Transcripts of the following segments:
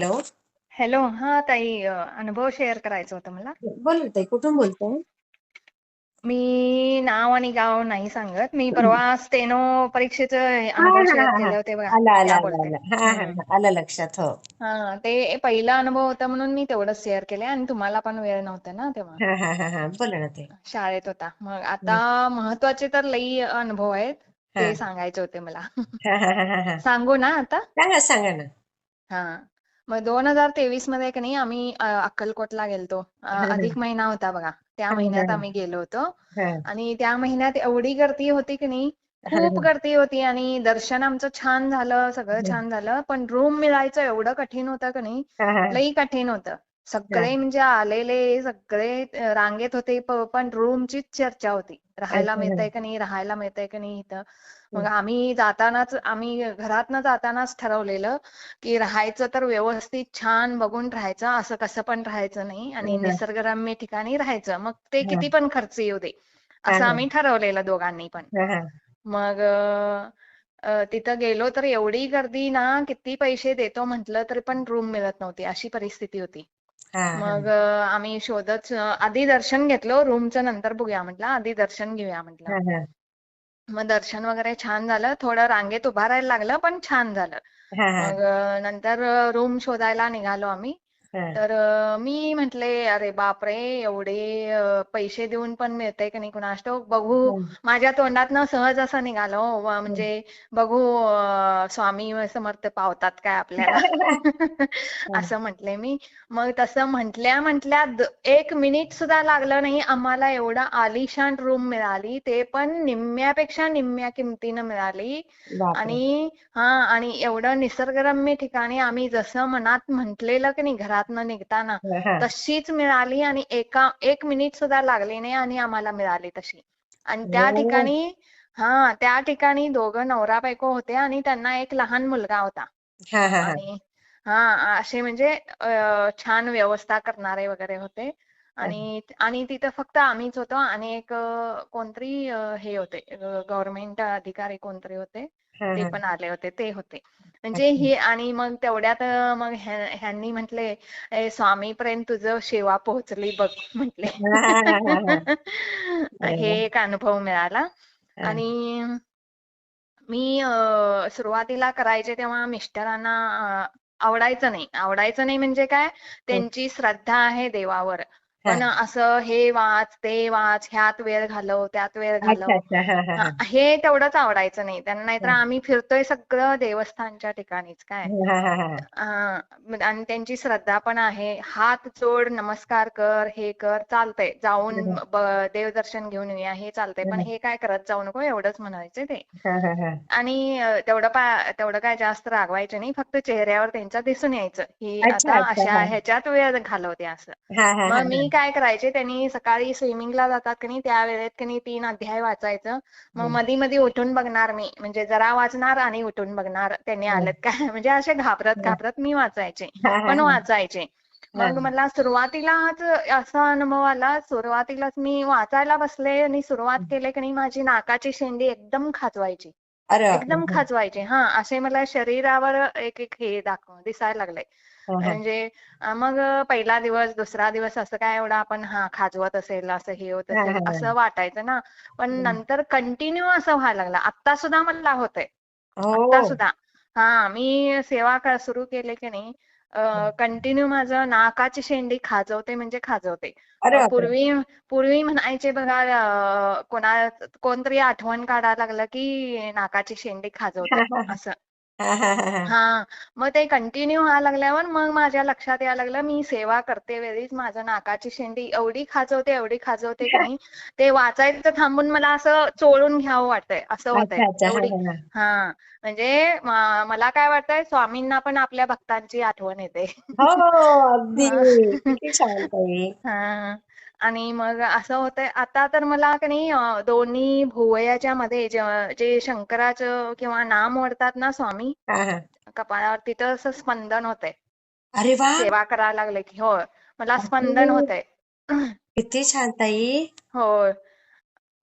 Hello. Hello हा ताई अनुभव शेअर करायचा होता मला. बोल ताई कुठून बोलताय? मी नाव आणि गाव नाही सांगत. मी परवा स्टेनो परीक्षेचे हा अनुभव हा शेअर हा केले हा. होते बघा आला बोलते हा हा हा लक्षात हो. हा ते पहिला अनुभव होता म्हणून मी तेवढंच शेअर केले आणि तुम्हाला पण वेळ नव्हता ना तेव्हा. हा हा हा हा. बोला ना ताई. शाळेत होता. मग आता हं. महत्त्वाचे तर लई अनुभव आहेत हा. ते सांगायचे होते मला. हा हा हा हा हा. सांगू ना आता? सांगा सांगा ना. हा. मग दोन हजार तेवीसमध्ये की नाही आम्ही अक्कलकोटला गेलतो. अधिक महिना होता बघा. त्या महिन्यात आम्ही गेलो होतो. आणि त्या महिन्यात एवढी गर्दी होती की नाही खूप गर्दी होती आणि दर्शन आमचं छान झालं सगळं छान झालं. पण रूम मिळायचं एवढं कठीण होतं की नाही लई कठीण होतं. सगळे म्हणजे आलेले सगळे रांगेत होते. पण रूमचीच चर्चा होती. राहायला मिळतंय का नाही राहायला मिळतंय का नाही इथं. मग आम्ही जातानाच आम्ही घरातनं जातानाच ठरवलेलं की राहायचं तर व्यवस्थित छान बघून राहायचं असं कसं पण राहायचं नाही आणि निसर्गरम्य ठिकाणी राहायचं. मग ते किती पण खर्च येऊ दे असं आम्ही ठरवलेलं दोघांनी पण. मग तिथं गेलो तर एवढी गर्दी ना किती पैसे देतो म्हटलं तरी पण रूम मिळत नव्हती अशी परिस्थिती होती. मग आम्ही शोधत आधी दर्शन घेतलं रूमचं नंतर बघूया म्हटलं आधी दर्शन घेऊया म्हटलं. मग दर्शन वगैरे छान झालं. थोडं रांगेत उभा राहायला लागलं पण छान झालं. मग नंतर रूम शोधायला निघालो आम्ही. तर मी म्हंटले अरे बापरे! एवढे पैसे देऊन पण मिळतंय की नाही कुणास ठाऊक? बघू माझ्या तोंडातनं सहज असं निघालं हो, व म्हणजे बघू स्वामी समर्थ पावतात काय आपल्याला? असं म्हटले मी. मग तसं म्हटल्या म्हटल्या एक मिनिट सुद्धा लागलं नाही. आम्हाला एवढा आलिशान रूम मिळाली. ते पण निम्म्यापेक्षा निम्म्या किमतीनं मिळाली. आणि हा आणि एवढं निसर्गरम्य ठिकाणी आम्ही जसं मनात म्हटलेलं की नाही घरातनं निघताना तशीच मिळाली आणि एका एक मिनिट सुद्धा लागली नाही आणि आम्हाला मिळाली तशी. आणि त्या हो. ठिकाणी हा त्या ठिकाणी दोघं नवरा बायको होते आणि त्यांना एक लहान मुलगा होता. आणि हा असे म्हणजे छान व्यवस्था करणारे वगैरे होते. आणि आणि तिथं फक्त आम्हीच होतो आणि एक कोणतरी हे होते गव्हर्नमेंट अधिकारी कोणतरी होते. ते पण आले होते ते होते. म्हणजे हे आणि मग तेवढ्यात मग ह्या- ह्यांनी म्हटले "ए, स्वामीपर्यंत तुझं सेवा पोहोचली बघ म्हटले. हा एक अनुभव मिळाला. आणि मी सुरुवातीला करायचे तेव्हा मिस्टरांना आवडायचं नाही. आवडायचं नाही म्हणजे काय? त्यांची श्रद्धा आहे देवावर. पण असं हे वाच ते वाच ह्यात वेळ घालव त्यात वेळ घालव. हा तेवढंच आवडायचं नाही. त्यांना नाहीतर आम्ही फिरतोय सगळं देवस्थानच्या ठिकाणीच काय? आणि त्यांची श्रद्धा पण आहे. हात जोड नमस्कार कर हे कर चालतंय. जाऊन देवदर्शन घेऊन येऊया हे चालतंय. पण हे काय करत जाऊ नको एवढंच म्हणायचे ते. आणि तेवढं पा तेवढं काय जास्त रागवायचे नाही. फक्त चेहऱ्यावर त्यांच्या दिसून यायचं ही आता अशा ह्याच्यात वेळ घालवते असं. मग मी काय करायचे? त्यांनी सकाळी स्विमिंगला जातात की नाही त्या वेळेत की नाही तीन अध्याय वाचायचं. मग मधी मधी उठून बघणार मी. म्हणजे जरा वाचणार आणि उठून बघणार. त्यांनी आलेत काय? म्हणजे असे घाबरत घाबरत मी वाचायचे. पण वाचायचे. मग मला सुरुवातीलाच असा अनुभव आला. सुरुवातीलाच मी वाचायला बसले आणि सुरुवात केले की नाही माझी नाकाची शेंडी एकदम खाजवायची. एकदम खाजवायचे. हा असे मला शरीरावर एक एक हे दाखव दिसायला लागले म्हणजे मग पहिला दिवस दुसरा दिवस असं काय एवढं आपण हा खाजवत असेल असं हे होत असेल असं वाटायचं ना. पण नंतर कंटिन्यू असं व्हायला लागलं. आता सुद्धा मला होतंय. आता हो. सुद्धा. हा मी सेवा सुरू केले की नाही कंटिन्यू माझं नाकाची शेंडी खाजवते म्हणजे खाजवते. पूर्वी पूर्वी म्हणायचे बघा कोणा कोणतरी आठवण काढायला लागलं की नाकाची शेंडी खाजवते असं. हा. हा. हा हा हा मग ते कंटिन्यू व्हायला लागल्यावर मग माझ्या लक्षात यायला लागलं मी सेवा करते वेळीच माझं नाकाची शेंडी एवढी खाजवते एवढी खाजवते की नाही ते वाचायचं थांबून मला असं चोळून घ्यावं वाटतंय. असं होतंय. अच्छा अच्छा. हा एवढी हा हा. हा. म्हणजे म- मला काय वाटतंय स्वामींना पण आपल्या भक्तांची आठवण येते. हो. अगदी. हा. किती छान ताई. हा. आणि मग असं होतंय. आता तर मला की नाही दोन्ही भुवयाच्या मध्ये जे जे शंकराचं किंवा नाम ओढतात ना स्वामी हा हा. कपाळावर तिथं असं स्पंदन होतंय. अरे वा! सेवा करायला लागले की हो मला स्पंदन होतंय. किती छान ताई. होय.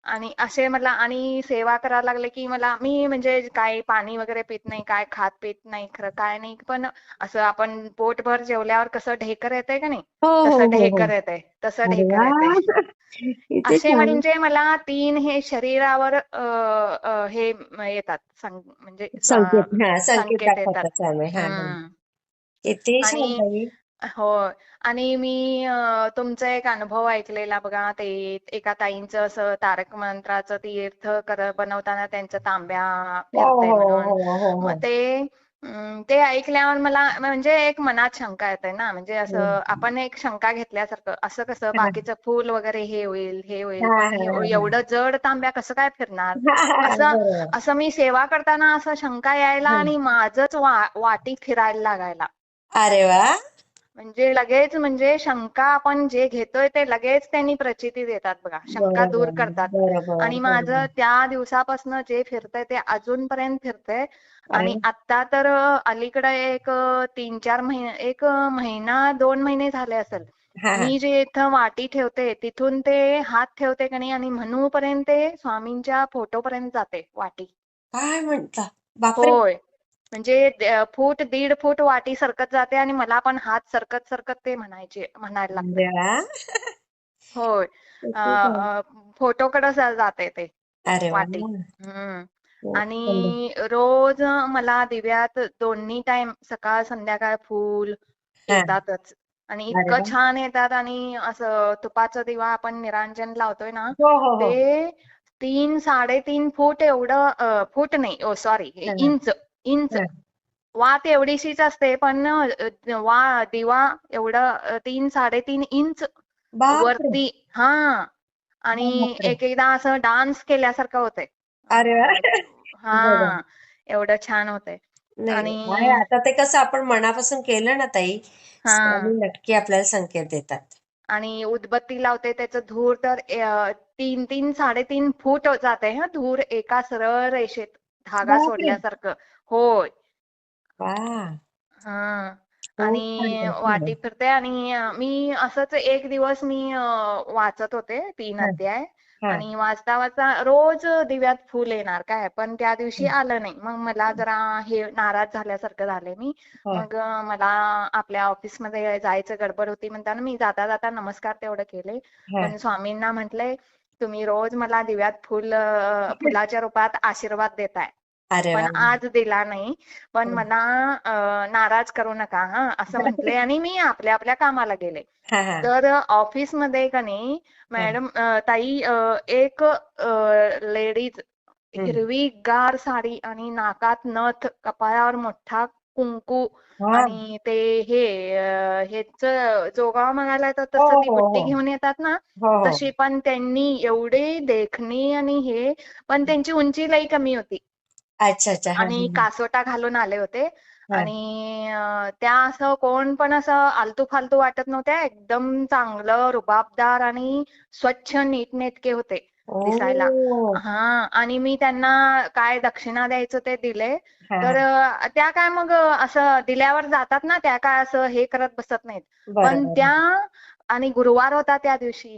आणि असे मला आणि सेवा करायला लागले की मला मी म्हणजे काय पाणी वगैरे पित नाही काय खात पित नाही खरं काय नाही पण असं आपण पोटभर जेवल्यावर कसं ढेकर येतंय का नाही? हो हो तसं हो ढेकर येतंय तसं ढेकर किती असे म्हणजे मला तीन हे शरीरावर हे येतात म्हणजे संकेत हा येतात. आणि ताई हो आणि मी अ, तुमचा एक अनुभव ऐकलेला बघा ते एका ताईंचं असं तारक मंत्राचं तीर्थ कर बनवताना त्यांच्या तांब्या हो हो म्हणून. हो हो मग हो ते अं, ते ऐकल्यावर मला म्हणजे एक मनात शंका येते ना. म्हणजे असं आपण एक शंका घेतल्यासारखं असं कसं हा. बाकीचं फूल वगैरे हे होईल हे होईल हा पण हा हा. एवढं जड तांब्या कसं काय फिरणार? असं बरोबर. असं मी सेवा करताना असं शंका यायला. आणि माझंच वा वाटी फिरायला लागायला. अरे वा! म्हणजे लगेच म्हणजे शंका आपण जे घेतोय ते लगेच त्यांनी प्रचिती देतात बघा. शंका दूर करतात. आणि माझं त्या दिवसापासून जे फिरतंय ते अजूनपर्यंत फिरतंय. आणि आता तर अलीकडे एक तीन चार महिने एक महिना दोन महिने झाले असेल. मी जे इथं वाटी ठेवते तिथून ते हात ठेवते का नाही आणि म्हणूपर्यंत ते स्वामींच्या फोटोपर्यंत जाते वाटी. काय म्हणता? होय. म्हणजे फूट दीड फूट वाटी सरकत जाते आणि मला पण हात सरकत सरकत ते म्हणायचे म्हणायला लागते होय. फोटोकडे जाते ते वाटी. सुंदर. आणि रोज मला दिव्यात दोन्ही टाइम सकाळ संध्याकाळ फूल हा. येतातच. आणि इतकं छान येतात आणि असं तुपाचा दिवा आपण निरांजन लावतोय ना हो हो हो. ते तीन साडेतीन फूट एवढं फूट नाही ओ सॉरी हा. इंच इंच वात एवढीशीच असते पण वा दिवा एवढं तीन साडेतीन इंच वरती हा. आणि एक एकदा असं डान्स केल्यासारखं होतंय. अरे हा. एवढं छान होतंय. आणि आता ते कसं आपण मनापासून केलं ना ताई हा. नक्की आपल्याला संकेत देतात. आणि उदबत्ती लावते त्याचं धूर तर तीन तीन साडेतीन फूट जाते हा धूर एका सरळ रेषेत धागा सोडल्यासारखं. होय. हा. खूप आणि वाटी. फिरते आणि अ, मी असंच एक दिवस मी अ, वाचत होते तीन हा अध्याय हा. आणि वाचता वाचता रोज दिव्यात फुल येणार काय? पण त्या दिवशी आलं नाही. मग मला जरा हे नाराज झाल्यासारखं झाले मी. हा. मग अ, मला आपल्या ऑफिसमध्ये जायचं गडबड होती. म्हणताना मी जाता जाता नमस्कार तेवढं केले. हा. पण स्वामींना म्हटलंय तुम्ही रोज मला दिव्यात फुल अ, फुलाच्या रूपात आशीर्वाद देताय. अरे पण आज दिला नाही. पण मला अ, नाराज करू नका हा. असं म्हटले आणि मी आपल्या आपल्या कामाला गेले. हा हा. तर ऑफिसमध्ये का नाही मॅडम अ, ताई अ, एक लेडीज. हिरवी गार साडी आणि नाकात नथ कपाळावर मोठा कुंकू हा आणि ते हे अ, हेच जोगाव म्हणायला तर हो तसं ती हो बुट्टी हो. घेऊन येतात ना हो हो. तशी. पण त्यांनी एवढे देखणी आणि हे पण त्यांची उंची लई कमी होती. अच्छा अच्छा. हा आणि हा कासोटा घालून आले होते. हा. आणि अं, त्या असं कोण पण असं आलतू फालतू वाटत नव्हत्या. एकदम चांगलं रुबाबदार आणि स्वच्छ नीटनेटके होते दिसायला. हा आणि मी त्यांना काय दक्षिणा द्यायचं ते दिले. हा तर हा. अं, त्या काय मग असं दिल्यावर जातात ना त्या काय असं हे करत बसत नाहीत. पण बरोबर. त्या आणि गुरुवार होता त्या दिवशी.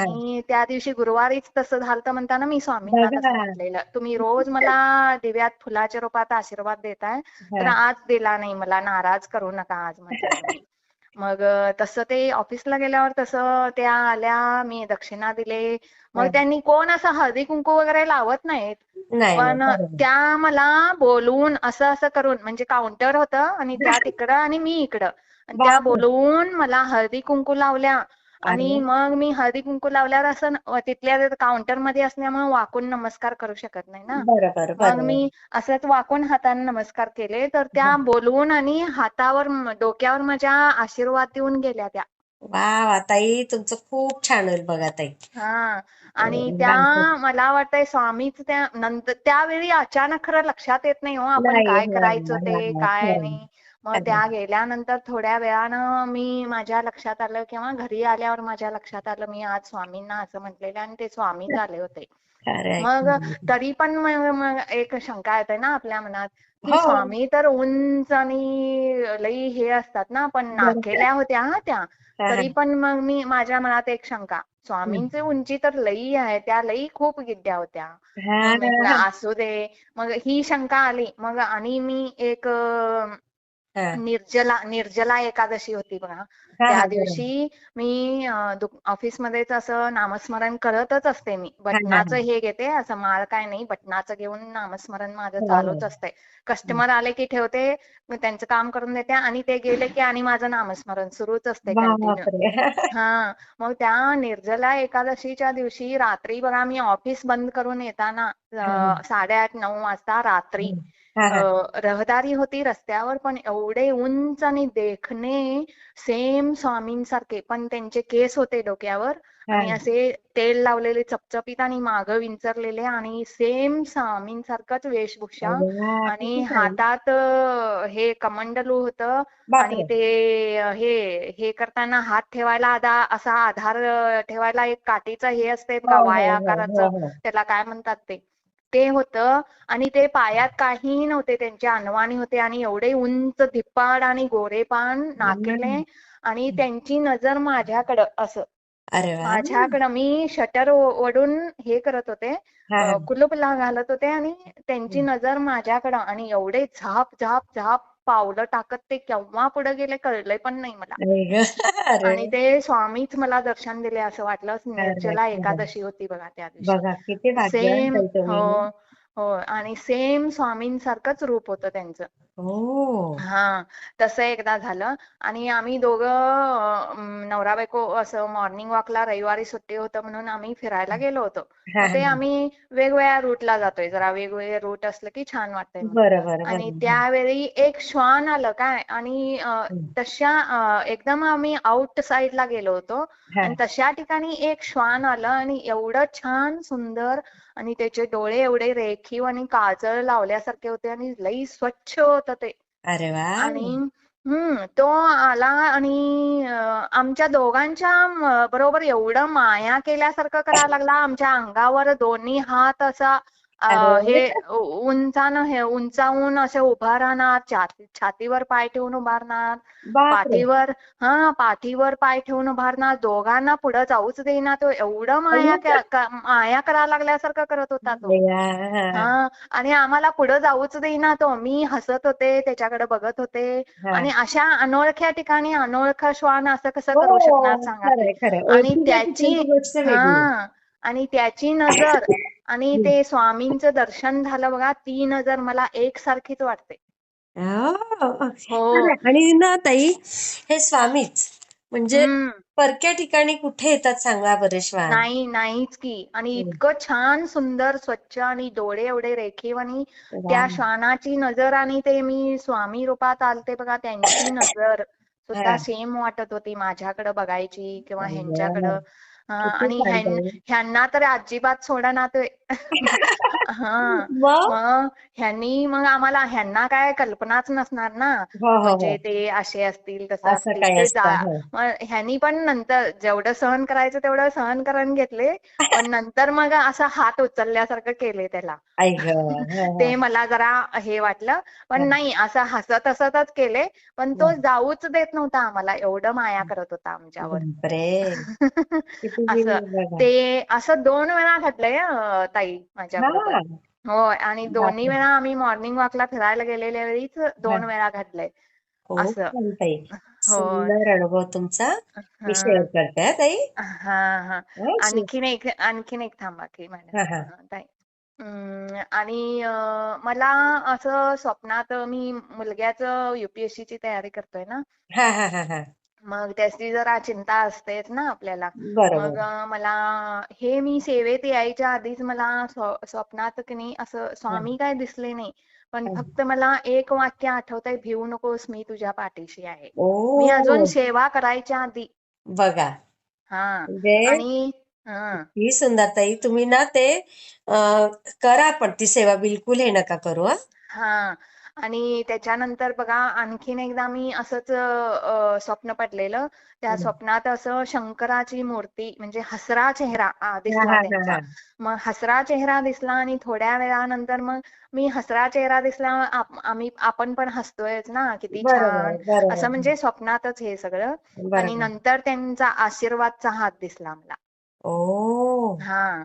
आणि त्या दिवशी गुरुवारीच तसं झालं म्हणताना मी स्वामींना तसं बघा. म्हटलेलं तुम्ही रोज मला दिव्यात फुलाच्या रूपात आशीर्वाद देताय तर आज दिला नाही मला नाराज करू नका आज म्हटलेलं मी. मग तसं ते ऑफिसला गेल्यावर तसं त्या आल्या मी दक्षिणा दिले. मग. त्यांनी कोण असं हळदी कुंकू वगैरे लावत नाहीत. नाही नाही पण त्या मला बोलवून असं असं करून म्हणजे काउंटर होतं आणि त्या तिकडं आणि मी इकडं. आणि त्या बोलवून मला हळदी कुंकू लावल्या. आणि मग मी हळदी कुंकू लावल्यावर असं तिथल्या काउंटरमध्ये असल्यामुळे वाकून नमस्कार करू शकत नाही ना. मग मी असंच वाकून हाताने नमस्कार केले तर त्या बोलवून आणि हातावर डोक्यावर माझ्या आशीर्वाद देऊन गेल्या त्या. वा ताई तुमचं खूप छान होईल बघा ताई. हा आणि त्या मला वाटतंय स्वामीच त्या नंतर त्यावेळी अचानक खरं लक्षात येत नाही हो आपण काय करायचं ते काय नाही. मग त्या गेल्यानंतर थोड्या वेळानं मी माझ्या लक्षात आलं किंवा घरी आल्यावर माझ्या लक्षात आलं मी आज स्वामींना असं म्हटलेलं आणि ते स्वामीच आले होते. मग. तरी पण एक शंका येते ना आपल्या मनात की हो. स्वामी तर उंच आणि लई हे असतात ना पण नाकेल्या होत्या हा त्या. तरी पण मग मी माझ्या मनात एक शंका. स्वामींची उंची तर लई आहे त्या लई खूप गिड्ड्या होत्या. असू दे. मग ही शंका आली. मग आणि मी एक निर्जला निर्जला एकादशी होती बघा. त्या दिवशी मी ऑफिसमध्येच असं नामस्मरण करतच असते मी. बटनाचं हा घेते असं माळ काय नाही बटनाचं घेऊन नामस्मरण माझं हो. चालूच असते. हम्म. कस्टमर आले की ठेवते मग त्यांचं काम करून देते आणि ते गेले की आणि माझं नामस्मरण सुरूच असते कंटिन्यू हा मग त्या निर्जला एकादशीच्या दिवशी रात्री बघा मी ऑफिस बंद करून येताना साडेआठ नऊ वाजता रात्री रहदारी होती रस्त्यावर पण एवढे उंच आणि देखणे सेम स्वामींसारखे पण त्यांचे केस होते डोक्यावर हा. आणि असे तेल लावलेले चपचपीत आणि मागं विंचरलेले आणि सेम स्वामींसारखंच वेशभूषा आणि हातात हे कमंडलू होतं आणि ते हे हे करताना हात ठेवायला आधा असा आधार ठेवायला एक काठीचं हे असते हो बघा हो वाया हो आकाराचं हो हो. त्याला काय म्हणतात ते? ते होतं. आणि ते पायात काहीही नव्हते. त्यांचे अनवाणी होते आणि एवढे उंच धिप्पाड आणि गोरेपान नाकेले. आणि त्यांची नजर माझ्याकडं असं. माझ्याकडं मी शटर ओढून हे करत होते. कुलूपला घालत होते आणि त्यांची नजर माझ्याकडं आणि एवढे झाप झाप झाप पावलं टाकत ते केव्हा पुढे गेले कळलंय पण नाही मला. आणि ते स्वामीच मला दर्शन दिले असं वाटलं. निर्जला एकादशी होती बघा त्या दिवशी. सेम हो हो. आणि सेम स्वामींसारखंच रूप होतं त्यांचं. हो. हा तसं एकदा झालं आणि आम्ही दोघं अं, नवरा बायको असं मॉर्निंग वॉकला रविवारी सुट्टी होतं म्हणून आम्ही फिरायला गेलो होतो. हा ते हा. आम्ही वेगवेगळ्या रूटला जातोय. जरा वेगवेगळे रूट असलं की छान वाटतंय म्हणून. बरं बरं आणि बरं त्यावेळी एक श्वान आलं काय आणि अं. तशा अं, एकदम आम्ही आउट साईडला गेलो होतो हा. आणि तशा ठिकाणी एक श्वान आलं आणि एवढं छान सुंदर आणि त्याचे डोळे एवढे रेखीव आणि काजळ लावल्यासारखे होते आणि लई स्वच्छ होतं ते. अरे वा. आणि हम्म तो आला आणि आमच्या दोघांच्या बरोबर एवढं माया केल्यासारखं करायला लागला. आमच्या अंगावर दोन्ही हात असा हे उंचानं हे उंचावून असे उभा राहणार छाती छातीवर पाय ठेवून उभारणार पाठीवर हा पाठीवर पाय ठेवून उभारणार दोघांना पुढे जाऊच देईना तो एवढं माया माया करायला लागल्यासारखं करत होता तो. हा, आणि आम्हाला पुढे जाऊच देईना तो. मी हसत होते त्याच्याकडे बघत होते. आणि अशा अनोळख्या ठिकाणी अनोळखा श्वान असं कसं हो करू शकणार सांगा. आणि त्याची हा आणि त्याची नजर आणि. ते स्वामींचं दर्शन झालं बघा ती नजर मला एकसारखीच वाटते हो. आणि ना ताई हे स्वामीच म्हणजे परक्या ठिकाणी कुठे येतात सांगा बरे श्वान नाही नाहीच की आणि. इतकं छान सुंदर स्वच्छ आणि डोळे एवढे रेखीव आणि त्या. श्वानाची नजर आणि ते मी स्वामी रूपात आलते बघा त्यांची नजर सुद्धा. सेम वाटत होती माझ्याकडे बघायची किंवा ह्यांच्याकडं हा, आणि. ह्यांना तर अजिबात सोडना ते हा. मग? ह्यांनी मग आम्हाला ह्यांना काय कल्पनाच नसणार ना. हो हो हो. म्हणजे ते असे असतील तसं असं असतील ते हो. ह्यांनी पण नंतर जेवढं सहन करायचं तेवढं सहन करून घेतले. पण नंतर मग असा हात उचलल्यासारखं केले त्याला. हा, ते हा, मला जरा हे वाटलं. पण हा, नाही असं हसत हसतच केले. पण तो हा. जाऊच देत नव्हता आम्हाला. एवढं माया करत होता आमच्यावर. असं. ते असं दोन वेळा घडलंय हं, ताई माझ्या हा होय आणि दोन्ही वेळा आम्ही मॉर्निंग वॉकला फिरायला गेलेल्या वेळीच हा. दोन वेळा घडलंय खूप असं. ताई सुंदर अनुभव तुमचा. मी हा शेअर करते हा ताई. हा हा. हा, आणखीन एक आणखीन एक थांबा की मॅडम हा, हा. ताई. अं, आणि अं, मला असं स्वप्नात मी मुलग्याचं UPSC ची तयारी करतोय ना. हा हा हा हा. मग त्याची जरा चिंता असतेच ना आपल्याला. मग मला हे मी सेवेत यायच्या आधीच मला स्व- स्वप्नात की नाही असं हा, स्वामी काय दिसले नाही. पण हा. फक्त मला एक वाक्य आठवतंय भिवू नकोस मी तुझ्या पाठीशी आहे. मी अजून सेवा करायच्या आधी. बघा. हा. म्हणजे आणि हा. ही सुंदर ताई तुम्ही ना ते अं, करा पण ती सेवा बिलकुल हे नका करू हा. हा. आणि त्याच्यानंतर बघा आणखीन एकदा मी असंच अ, स्वप्न पडलेलं. त्या हम्म. स्वप्नात असं शंकराची मूर्ती म्हणजे हसरा चेहरा आ, हा दिसला हा हा त्यांचा. हा. मग हसरा चेहरा दिसला आणि थोड्या वेळानंतर मग मी हसरा चेहरा दिसला आप- आम्ही आपण पण हसतोयच ना किती छान. बरोबर. असं म्हणजे स्वप्नातच हे सगळं. आणि बरोबर. नंतर त्यांचा आशीर्वादचा हात दिसला मला. ओ. हा.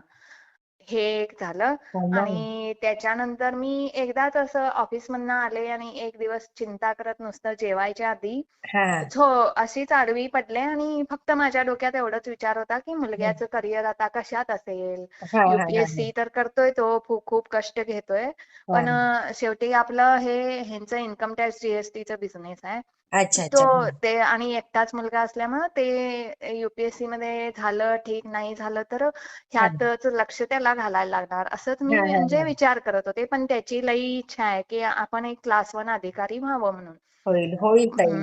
हे एक झालं. कमाल आणि त्याच्यानंतर मी एकदाच असं ऑफिस मधनं आले आणि एक दिवस चिंता करत नुसतं जेवायच्या आधी हा. झो अशीच आडवी पडले आणि फक्त माझ्या डोक्यात एवढाच विचार होता की मुलग्याचं करिअर आता कशात असेल? हा हा हा युपीएससी तर करतोय तो खूप खूप कष्ट घेतोय. पण हा अं, शेवटी आपलं हे ह्यांचं इन्कम टॅक्स जीएसटीचा बिझनेस आहे. अच्छा अच्छा. तो ते आणि एकटाच मुलगा असल्यामुळं ते युपीएससी मध्ये झालं ठीक नाही झालं तर ह्यातच लक्ष त्याला घालायला लागणार. असंच मी हा, हा, म्हणजे हा. विचार करत होते पण त्याची लई इच्छा आहे की आपण एक क्लास वन अधिकारी व्हावं म्हणून. होईल होईल ताई.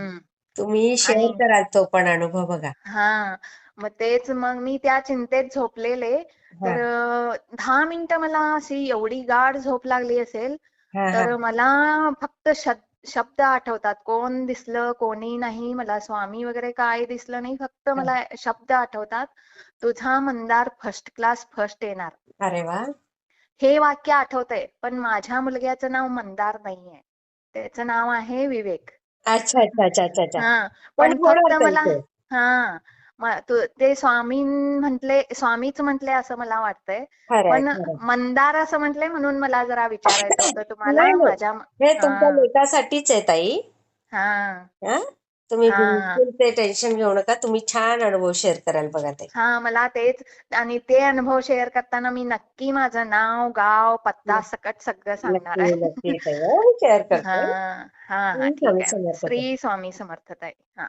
तुम्ही शेअर आणि कराल तो पण अनुभव बघा. हा मग तेच मग मी त्या चिंतेत झोपलेले. हा. तर अं, दहा मिनिटं मला अशी एवढी गाढ झोप लागली असेल हा हा. तर मला फक्त शब्द शब्द आठवतात. कोण दिसलं कोणी नाही मला स्वामी वगैरे काय दिसलं नाही फक्त मला शब्द आठवतात. तुझा मंदार फर्स्ट क्लास फर्स्ट येणार. अरे वा. हे वाक्य आठवतंय पण माझ्या मुलग्याचं नाव मंदार नाहीये. त्याचं नाव आहे विवेक. अच्छा अच्छा अच्छा अच्छा हा. पण फक्त मला हा. तू- ते स्वामी म्हंटले स्वामीच म्हंटले असं मला वाटतंय. पण मंदार असं म्हंटले म्हणून मला जरा विचारायचं होतं तुम्हाला. माझ्या हे तुमच्या हा लेखासाठीच आहे ताई. हा. हा? तुम्ही हा. ते टेन्शन घेऊ नका. तुम्ही छान अनुभव शेअर कराल बघा ताई. हा मला तेच आणि ते अनुभव शेअर करताना मी नक्की माझं नाव गाव पत्ता सकट सगळं सांगणार आहे. ताई शेअर हा करते. हा हा श्री स्वामी आहे. समर्थ ताई. श्री स्वामी समर्थ ताई. हा.